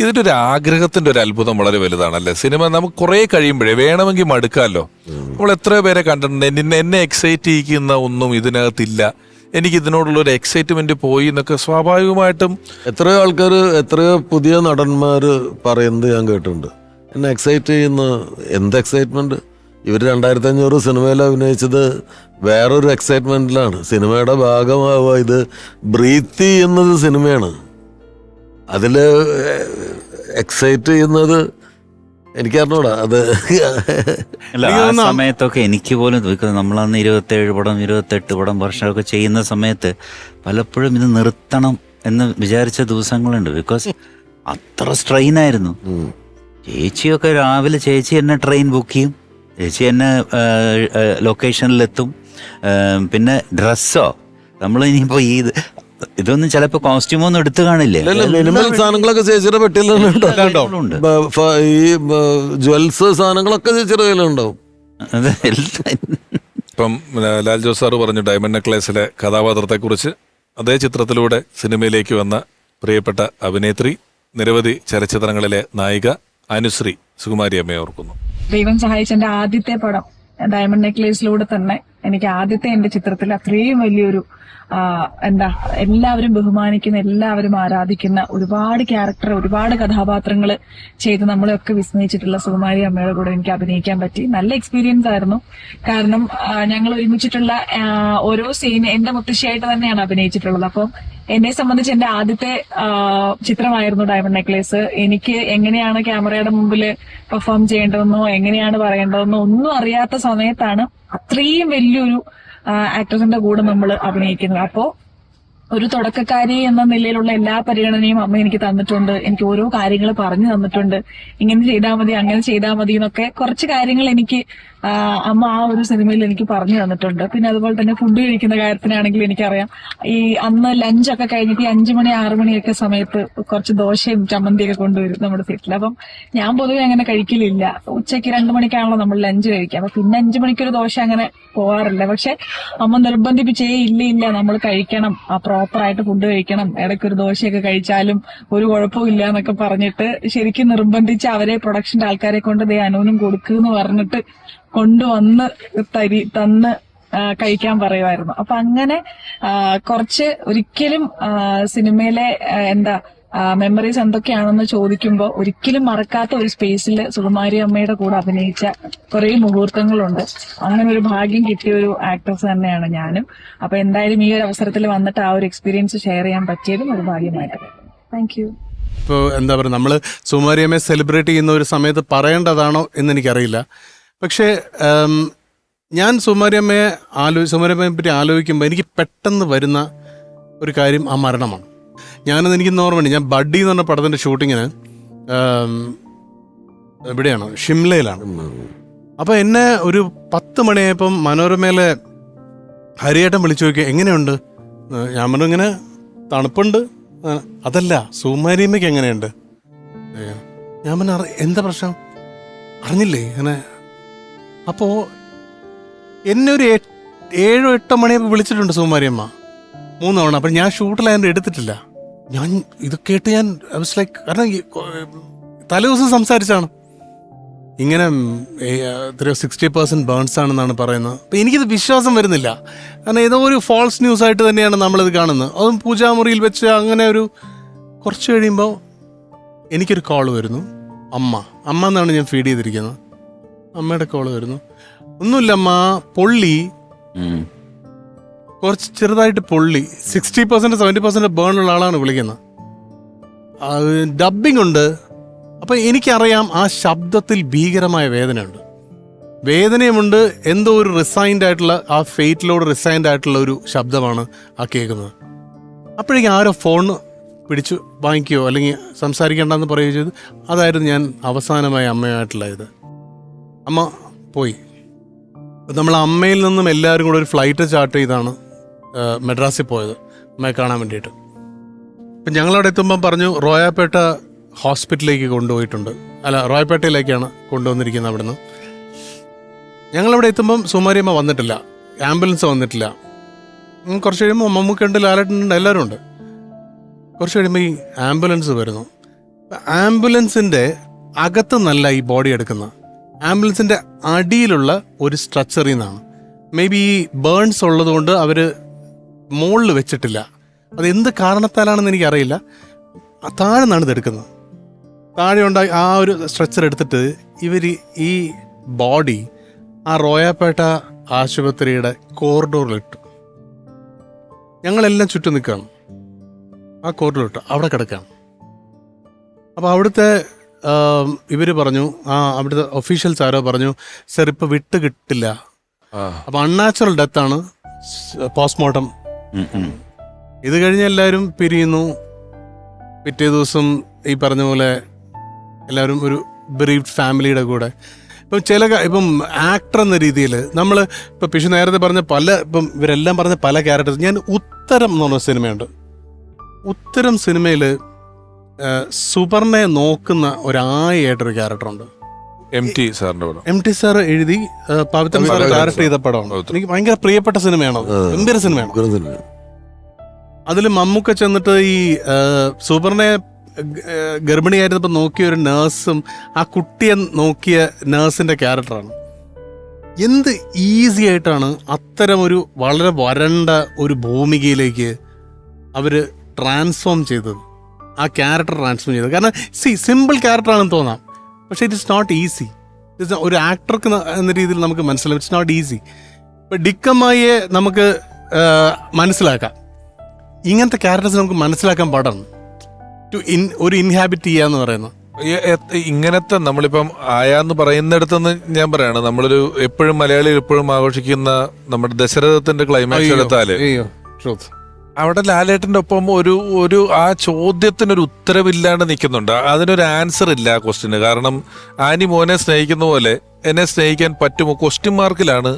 ഇതിന്റെ ഒരു ആഗ്രഹത്തിന്റെ ഒരു അത്ഭുതം വളരെ വലുതാണല്ലേ? സിനിമ നമുക്ക് കുറെ കഴിയുമ്പോഴേ വേണമെങ്കിൽ മടുക്കാമല്ലോ. നമ്മൾ എത്രയോ പേരെ കണ്ടിട്ടുണ്ട്. എന്നെ എന്നെ എക്സൈറ്റ് ചെയ്യിക്കുന്ന ഒന്നും ഇതിനകത്തില്ല. എനിക്ക് ഇതിനോടുള്ള ഒരു എക്സൈറ്റ്മെന്റ് പോയി എന്നൊക്കെ സ്വാഭാവികമായിട്ടും എത്രയോ ആൾക്കാർ എത്രയോ പുതിയ നടന്മാർ പറയുന്നത് ഞാൻ കേട്ടിട്ടുണ്ട്. എന്നെ എക്സൈറ്റ് ചെയ്യുന്ന എന്ത് എക്സൈറ്റ്മെന്റ് ഇവർ രണ്ടായിരത്തി അഞ്ഞൂറ് സിനിമയിൽ അഭിനയിച്ചത് വേറൊരു എക്സൈറ്റ്മെന്റിലാണ് സിനിമയുടെ ഭാഗമാവുക ഇത് ബ്രീത്ത് ചെയ്യുന്നത് സിനിമയാണ്. അതിൽ എക്സൈറ്റ് ചെയ്യുന്നത് എനിക്കറിഞ്ഞൂടാ അത് ആ സമയത്തൊക്കെ എനിക്ക് പോലും തോന്നിക്കുന്നത് നമ്മളന്ന് ഇരുപത്തേഴ് പടം ഇരുപത്തെട്ട് പടം വർഷമൊക്കെ ചെയ്യുന്ന സമയത്ത് പലപ്പോഴും ഇത് നിർത്തണം എന്ന് വിചാരിച്ച ദിവസങ്ങളുണ്ട്. ബിക്കോസ് അത്ര സ്ട്രെയിൻ ആയിരുന്നു. ചേച്ചിയൊക്കെ രാവിലെ ചേച്ചി എന്നെ ട്രെയിൻ ബുക്ക് ചെയ്യും. ചേച്ചി എന്നെ ലൊക്കേഷനിലെത്തും പിന്നെ ഡ്രസ്സോ നമ്മൾ ഇനിയിപ്പോ ഈ ഇതൊന്നും ചിലപ്പോ കോസ്റ്റ്യൂമൊന്നും എടുത്തു കാണില്ലേ? സാധനങ്ങളൊക്കെ ചേച്ചിയുടെ ഉണ്ട്. ഈ ജ്വൽസ് സാധനങ്ങളൊക്കെ ചേച്ചിയുടെ കയ്യിലുണ്ടാവും ഇപ്പം ലാൽ ജോസ് സാറ് പറഞ്ഞു ഡയമണ്ട് നെക്ലേസിലെ കഥാപാത്രത്തെ കുറിച്ച് അതേ ചിത്രത്തിലൂടെ സിനിമയിലേക്ക് വന്ന പ്രിയപ്പെട്ട അഭിനേത്രി നിരവധി ചലച്ചിത്രങ്ങളിലെ നായിക അനുശ്രീ സുകുമാരി അമ്മയെ ഓർക്കുന്നു. ദൈവം സഹായിച്ചന്റെ ആദ്യത്തെ പടം ഡയമണ്ട് നെക്ലേസിലൂടെ തന്നെ എനിക്ക് ആദ്യത്തെ എന്റെ ചിത്രത്തിൽ അത്രയും വലിയൊരു എന്താ എല്ലാവരും ബഹുമാനിക്കുന്ന എല്ലാവരും ആരാധിക്കുന്ന ഒരുപാട് ക്യാരക്ടർ ഒരുപാട് കഥാപാത്രങ്ങൾ ചെയ്ത് നമ്മളെയൊക്കെ വിസ്മയിച്ചിട്ടുള്ള സുകുമാരി അമ്മയുടെ കൂടെ എനിക്ക് അഭിനയിക്കാൻ പറ്റി. നല്ല എക്സ്പീരിയൻസ് ആയിരുന്നു. കാരണം ഞങ്ങൾ ഒരുമിച്ചിട്ടുള്ള ഓരോ സീൻ എന്റെ മുത്തശ്ശിയായിട്ട് തന്നെയാണ് അഭിനയിച്ചിട്ടുള്ളത്. അപ്പം എന്നെ സംബന്ധിച്ച് എന്റെ ആദ്യത്തെ ചിത്രമായിരുന്നു ഡയമണ്ട് നെക്ലേസ് എനിക്ക് എങ്ങനെയാണ് ക്യാമറയുടെ മുമ്പിൽ പെർഫോം ചെയ്യേണ്ടതെന്നോ എങ്ങനെയാണ് പറയേണ്ടതെന്നോ ഒന്നും അറിയാത്ത സമയത്താണ് അത്രയും വലിയൊരു ആക്ട്രസിന്റെ കൂടെ നമ്മൾ അഭിനയിക്കുന്നത് അപ്പോ ഒരു തുടക്കക്കാരി എന്ന നിലയിലുള്ള എല്ലാ പരിഗണനയും അമ്മ എനിക്ക് തന്നിട്ടുണ്ട്. എനിക്ക് ഓരോ കാര്യങ്ങൾ പറഞ്ഞു തന്നിട്ടുണ്ട്. ഇങ്ങനെ ചെയ്താൽ മതി അങ്ങനെ ചെയ്താൽ മതി എന്നൊക്കെ കുറച്ച് കാര്യങ്ങൾ എനിക്ക് അമ്മ ആ ഒരു സിനിമയിൽ എനിക്ക് പറഞ്ഞു തന്നിട്ടുണ്ട്. പിന്നെ അതുപോലെ തന്നെ ഫുഡ് കഴിക്കുന്ന കാര്യത്തിനാണെങ്കിൽ എനിക്കറിയാം. ഈ അന്ന് ലഞ്ചൊക്കെ കഴിഞ്ഞിട്ട് ഈ അഞ്ചു മണി ആറു മണിയൊക്കെ സമയത്ത് കുറച്ച് ദോശയും ചമ്മന്തിയൊക്കെ കൊണ്ടുവരും നമ്മുടെ വീട്ടിൽ. അപ്പം ഞാൻ പൊതുവെ അങ്ങനെ കഴിക്കലില്ല. ഉച്ചയ്ക്ക് രണ്ടു മണിക്കാണല്ലോ നമ്മൾ ലഞ്ച് കഴിക്കുക. അപ്പൊ പിന്നെ അഞ്ചു മണിക്കൊരു ദോശ അങ്ങനെ പോവാറില്ല. പക്ഷെ അമ്മ നിർബന്ധിപ്പിച്ചേ ഇല്ല ഇല്ല നമ്മൾ കഴിക്കണം. ആ പ്രോപ്പർ ആയിട്ട് ഫുഡ് കഴിക്കണം. ഇടയ്ക്ക് ഒരു ദോശയൊക്കെ കഴിച്ചാലും ഒരു കുഴപ്പവും ഇല്ല എന്നൊക്കെ പറഞ്ഞിട്ട് ശരിക്കും നിർബന്ധിച്ച് അവരെ പ്രൊഡക്ഷന്റെ ആൾക്കാരെ കൊണ്ട് ദേ അനൂനും കൊടുക്കുന്ന് പറഞ്ഞിട്ട് കൊണ്ടുവന്ന് തരി തന്ന് കഴിക്കാൻ പറയുമായിരുന്നു. അപ്പൊ അങ്ങനെ കുറച്ച് ഒരിക്കലും സിനിമയിലെ എന്താ മെമ്മറീസ് എന്തൊക്കെയാണെന്ന് ചോദിക്കുമ്പോൾ ഒരിക്കലും മറക്കാത്ത ഒരു സ്പേസിൽ സുകുമാരി അമ്മയുടെ കൂടെ അഭിനയിച്ച കുറെ മുഹൂർത്തങ്ങളുണ്ട്. അങ്ങനെ ഒരു ഭാഗ്യം കിട്ടിയ ഒരു ആക്ട്രസ് തന്നെയാണ് ഞാനും. അപ്പൊ എന്തായാലും ഈ ഒരു അവസരത്തിൽ വന്നിട്ട് ആ ഒരു എക്സ്പീരിയൻസ് ഷെയർ ചെയ്യാൻ പറ്റിയതും ഒരു ഭാഗ്യമായിട്ട്. താങ്ക് യു ഇപ്പോൾ എന്താ പറയുക നമ്മൾ സുമാരിയമ്മയെ സെലിബ്രേറ്റ് ചെയ്യുന്ന ഒരു സമയത്ത് പറയേണ്ടതാണോ എന്ന് എനിക്കറിയില്ല പക്ഷേ ഞാൻ സുമാരിയമ്മയെ ആലോ സുമാരിയമ്മയെ പറ്റി ആലോചിക്കുമ്പോൾ എനിക്ക് പെട്ടെന്ന് വരുന്ന ഒരു കാര്യം ആ മരണമാണ്. ഞാനത് എനിക്ക് ഓർമ്മയുണ്ട്. ഞാൻ ബഡ്ഡി എന്ന് പറഞ്ഞ പടത്തിന്റെ ഷൂട്ടിങ്ങിന് എവിടെയാണോ ഷിംലയിലാണ്. അപ്പോൾ എന്നെ ഒരു പത്ത് മണിയായപ്പം മനോരമയിലെ ഹരിയേട്ടൻ വിളിച്ചു നോക്കി എങ്ങനെയുണ്ട്? ഞാൻ പറഞ്ഞു ഇങ്ങനെ തണുപ്പുണ്ട്. അതല്ല സുമാരിയമ്മയ്ക്ക് എങ്ങനെയുണ്ട്? ഞാൻ പറഞ്ഞു എന്താ പ്രശ്നം? അറിഞ്ഞില്ലേ അങ്ങനെ അപ്പോൾ എന്നെ ഒരു ഏഴോ എട്ടോ മണിയപ്പോൾ വിളിച്ചിട്ടുണ്ട് സുമാരിയമ്മ മൂന്ന് തവണ അപ്പം ഞാൻ ഷൂട്ടിലായതുകൊണ്ട് എടുത്തിട്ടില്ല. ഞാൻ ഇത് കേട്ട് ഞാൻ ലൈക്ക് കാരണം ഈ കൊ- തലേദിവസം സംസാരിച്ചാണ്. ഇങ്ങനെ എത്രയോ സിക്സ്റ്റി പെർസെന്റ് ബേൺസ് ആണെന്നാണ് പറയുന്നത്. അപ്പം എനിക്കിത് വിശ്വാസം വരുന്നില്ല. കാരണം ഏതോ ഒരു ഫോൾസ് ന്യൂസ് ആയിട്ട് തന്നെയാണ് നമ്മളിത് കാണുന്നത്. അതും പൂജാമുറിയിൽ വെച്ച് അങ്ങനെ ഒരു കുറച്ച് കഴിയുമ്പോൾ എനിക്കൊരു കോൾ വരുന്നു. അമ്മ അമ്മ എന്നാണ് ഞാൻ ഫീഡ് ചെയ്തിരിക്കുന്നത്. അമ്മയുടെ കോൾ വരുന്നു. ഒന്നുമില്ല അമ്മ പൊള്ളി. കുറച്ച് ചെറുതായിട്ട് പൊള്ളി. Sixty percent seventy percent burn ഉള്ള ആളാണ് വിളിക്കുന്നത്. ഡബ്ബിംഗ് ഉണ്ട്. അപ്പം എനിക്കറിയാം ആ ശബ്ദത്തിൽ ഭീകരമായ വേദനയുണ്ട്. വേദനയുമുണ്ട് എന്തോ ഒരു റിസൈൻഡ് ആയിട്ടുള്ള ആ ഫെയ്റ്റിലോട് റിസൈൻഡ് ആയിട്ടുള്ള ഒരു ശബ്ദമാണ് ആ കേൾക്കുന്നത്. അപ്പോഴേക്കും ആരോ ഫോൺ പിടിച്ചു വാങ്ങിക്കുകയോ അല്ലെങ്കിൽ സംസാരിക്കേണ്ടെന്ന് പറയുകയോ ചെയ്തു. അതായിരുന്നു ഞാൻ അവസാനമായി അമ്മയായിട്ടുള്ള ഇത്. അമ്മ പോയി. നമ്മൾ അമ്മയിൽ നിന്നും എല്ലാവരും കൂടെ ഒരു ഫ്ലൈറ്റ് ചാർട്ട് ചെയ്താണ്. മദ്രാസിൽ പോയത്. അമ്മയെ കാണാൻ വേണ്ടിയിട്ട്. അപ്പം ഞങ്ങളവിടെ എത്തുമ്പം പറഞ്ഞു റോയാപ്പേട്ട ഹോസ്പിറ്റലിലേക്ക് കൊണ്ടുപോയിട്ടുണ്ട്. അല്ല റോയപ്പേട്ടയിലേക്കാണ് കൊണ്ടുവന്നിരിക്കുന്നത് അവിടുന്ന്. ഞങ്ങളവിടെ എത്തുമ്പം സുമാരിയമ്മ വന്നിട്ടില്ല. ആംബുലൻസ് വന്നിട്ടില്ല. കുറച്ച് കഴിയുമ്പോൾ മമ്മൂക്കുണ്ട് ലാലേട്ടനുണ്ട് എല്ലാവരും ഉണ്ട്. കുറച്ച് കഴിയുമ്പോൾ ഈ ആംബുലൻസ് വരുന്നു. ആംബുലൻസിന്റെ അകത്ത് നല്ല ഈ ബോഡി എടുക്കുന്ന ആംബുലൻസിന്റെ അടിയിലുള്ള ഒരു സ്ട്രക്ചറിൽ നിന്നാണ്. മേ ബി ഈ ബേൺസ് ഉള്ളതുകൊണ്ട് അവർ മുകളിൽ വെച്ചിട്ടില്ല. അത് എന്ത് കാരണത്താലാണെന്ന് എനിക്കറിയില്ല. ആ താഴെ നിന്നാണ് ഇത് എടുക്കുന്നത്. താഴെ ഉണ്ടായി ആ ഒരു സ്ട്രെച്ചർ എടുത്തിട്ട് ഇവർ ഈ ബോഡി ആ റോയാപ്പേട്ട ആശുപത്രിയുടെ കോറിഡോറിലിട്ടു ഞങ്ങളെല്ലാം ചുറ്റും നിൽക്കുകയാണ്. ആ കോറിഡോറിലിട്ടു അവിടെ കിടക്കുകയാണ്. അപ്പോൾ അവിടുത്തെ ഇവർ പറഞ്ഞു ആ അവിടുത്തെ ഒഫീഷ്യൽസ് ആരോ പറഞ്ഞു സർ ഇപ്പോൾ വിട്ട് കിട്ടില്ല. അപ്പോൾ അൺനാച്ചുറൽ ഡെത്താണ് പോസ്റ്റ്മോർട്ടം. ഇത് കഴിഞ്ഞ് എല്ലാവരും പിരിയുന്നു. പിറ്റേ ദിവസം ഈ പറഞ്ഞ പോലെ എല്ലാവരും ഒരു ബ്രീഫ് ഫാമിലിയുടെ കൂടെ. ഇപ്പം ചില ഇപ്പം ആക്ടർ എന്ന രീതിയിൽ നമ്മൾ ഇപ്പം പിഷു നേരത്തെ പറഞ്ഞ പല ഇപ്പം ഇവരെല്ലാം പറഞ്ഞ പല ക്യാരക്ടേഴ്സ് ഞാൻ ഉത്തരം എന്ന് പറഞ്ഞ സിനിമയുണ്ട്. ഉത്തരം സിനിമയിൽ സുപർണയെ നോക്കുന്ന ഒരായായിട്ടൊരു ക്യാരക്ടറുണ്ട് എം ടി സാറിന്റെ പടം. എം ടി സാർ എഴുതി പവിത്രൻ സാർ ഡയറക്ട് ചെയ്ത പടമാണ്. എനിക്ക് ഭയങ്കര പ്രിയപ്പെട്ട സിനിമയാണ്. ഗംഭീര സിനിമയാണ്. അതിൽ മമ്മൂക്ക ചെന്നിട്ട് ഈ സൂപ്പറിനെ ഗർഭിണിയായിരുന്നപ്പോൾ നോക്കിയ ഒരു നേഴ്സും ആ കുട്ടിയെ നോക്കിയ നേഴ്സിന്റെ ക്യാരക്ടറാണ്. എന്ത് ഈസി ആയിട്ടാണ് അത്തരം ഒരു വളരെ വരണ്ട ഒരു ഭൂമികയിലേക്ക് അവർ ട്രാൻസ്ഫോം ചെയ്തത്. ആ ക്യാരക്ടർ ട്രാൻസ്ഫോം ചെയ്തത്. കാരണം സി സിമ്പിൾ ക്യാരക്ടറാണെന്ന് തോന്നാം. പക്ഷേ it is not easy it's ഒരു ആക്ടർക്ക് എന്ന രീതിയിൽ നമുക്ക് മനസ്സിലാവും. ഇറ്റ്സ് നോട്ട് ഈസി ഇപ്പം ഡിക്കമ്മായിയെ നമുക്ക് മനസ്സിലാക്കാം. ഇങ്ങനത്തെ ക്യാരക്ടേഴ്സ് നമുക്ക് മനസ്സിലാക്കാൻ പാടാണ്. ടു ഇൻ ഒരു ഇൻഹാബിറ്റ് ചെയ്യാന്ന് പറയുന്നത്. ഇങ്ങനത്തെ നമ്മളിപ്പം ആയാന്ന് പറയുന്നിടത്തുനിന്ന് ഞാൻ പറയാണ്. നമ്മളൊരു എപ്പോഴും മലയാളികൾ എപ്പോഴും ആഘോഷിക്കുന്ന നമ്മുടെ ദശരഥത്തിന്റെ ക്ലൈമാക്സ് എടുത്താൽ. ട്രൂത്ത് അവിടെ ലാലേട്ടന്റെ ഒപ്പം ഒരു ഒരു ആ ചോദ്യത്തിനൊരു ഉത്തരവില്ലാണ്ട് നിൽക്കുന്നുണ്ട്. അതിനൊരു ആൻസർ ഇല്ല ആ ക്വസ്റ്റിന് കാരണം ആനി മോനെ സ്നേഹിക്കുന്ന പോലെ എന്നെ സ്നേഹിക്കാൻ പറ്റുമോ? ക്വസ്റ്റ്യൻ മാർക്കിലാണ്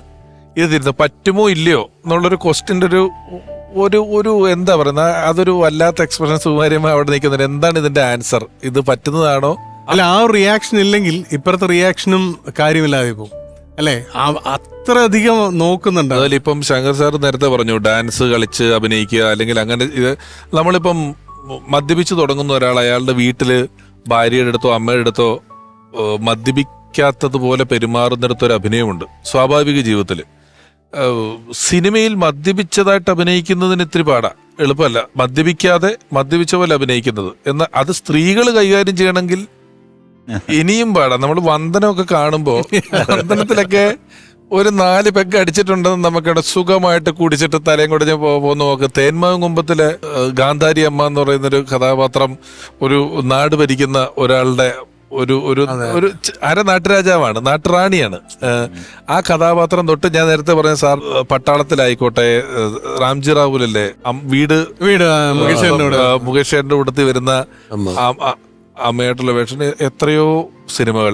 ഇത് തിരുന്നത് പറ്റുമോ ഇല്ലയോ എന്നുള്ളൊരു ക്വസ്റ്റിന്റെ ഒരു ഒരു ഒരു എന്താ പറയുന്ന അതൊരു വല്ലാത്ത എക്സ്പ്രഷൻ സുകുമാര്യമായി അവിടെ നിൽക്കുന്നുണ്ട്. എന്താണ് ഇതിന്റെ ആൻസർ ഇത് പറ്റുന്നതാണോ? അല്ല ആ റിയാക്ഷൻ ഇല്ലെങ്കിൽ ഇപ്പുറത്തെ റിയാക്ഷനും കാര്യമില്ലാതെ പോകും. അല്ലേ? അത്ര അത്രയധികം നോക്കുന്നുണ്ട്. അതിലിപ്പം ശങ്കർ സാർ നേരത്തെ പറഞ്ഞു ഡാൻസ് കളിച്ച് അഭിനയിക്കുക അല്ലെങ്കിൽ അങ്ങനെ ഇത് നമ്മളിപ്പം മദ്യപിച്ച് തുടങ്ങുന്ന ഒരാൾ അയാളുടെ വീട്ടിൽ ഭാര്യയുടെ അടുത്തോ അമ്മയുടെ അടുത്തോ മദ്യപിക്കാത്തതുപോലെ പെരുമാറുന്നിടത്തൊരു അഭിനയമുണ്ട് സ്വാഭാവിക ജീവിതത്തിൽ സിനിമയിൽ മദ്യപിച്ചതായിട്ട് അഭിനയിക്കുന്നതിന് ഇത്തിരി പാടാ. എളുപ്പമല്ല. മദ്യപിക്കാതെ മദ്യപിച്ച പോലെ അഭിനയിക്കുന്നത്. എന്നാൽ അത് സ്ത്രീകൾ കൈകാര്യം ചെയ്യണമെങ്കിൽ ഇനിയും പാടാം. നമ്മൾ വന്ദനമൊക്കെ കാണുമ്പോ വന്ദനത്തിലൊക്കെ ഒരു നാല് പെഗ് അടിച്ചിട്ടുണ്ടെന്ന് നമുക്കിവിടെ സുഖമായിട്ട് കുടിച്ചിട്ട് തലയും കുടഞ്ഞ് പോകുന്ന നോക്ക്. തേന്മാവും കുമ്പത്തിലെ ഗാന്ധാരി അമ്മ എന്ന് പറയുന്നൊരു കഥാപാത്രം ഒരു നാട് ഭരിക്കുന്ന ഒരാളുടെ ഒരു ഒരു ഒരു അര നാട്ടുരാജാവാണ് നാട്ടുറാണിയാണ്. ആ കഥാപാത്രം തൊട്ട് ഞാൻ നേരത്തെ പറഞ്ഞ സാർ പട്ടാളത്തിലായിക്കോട്ടെ റാംജി റാവുലല്ലേ വീട് വീട് മുകേഷ് ചേട്ടന്റെ കൂടെ. മുകേഷ് ചേട്ടന്റെ കൂട്ടത്തിൽ വരുന്ന അമ്മയായിട്ടുള്ള വേഷം എത്രയോ സിനിമകൾ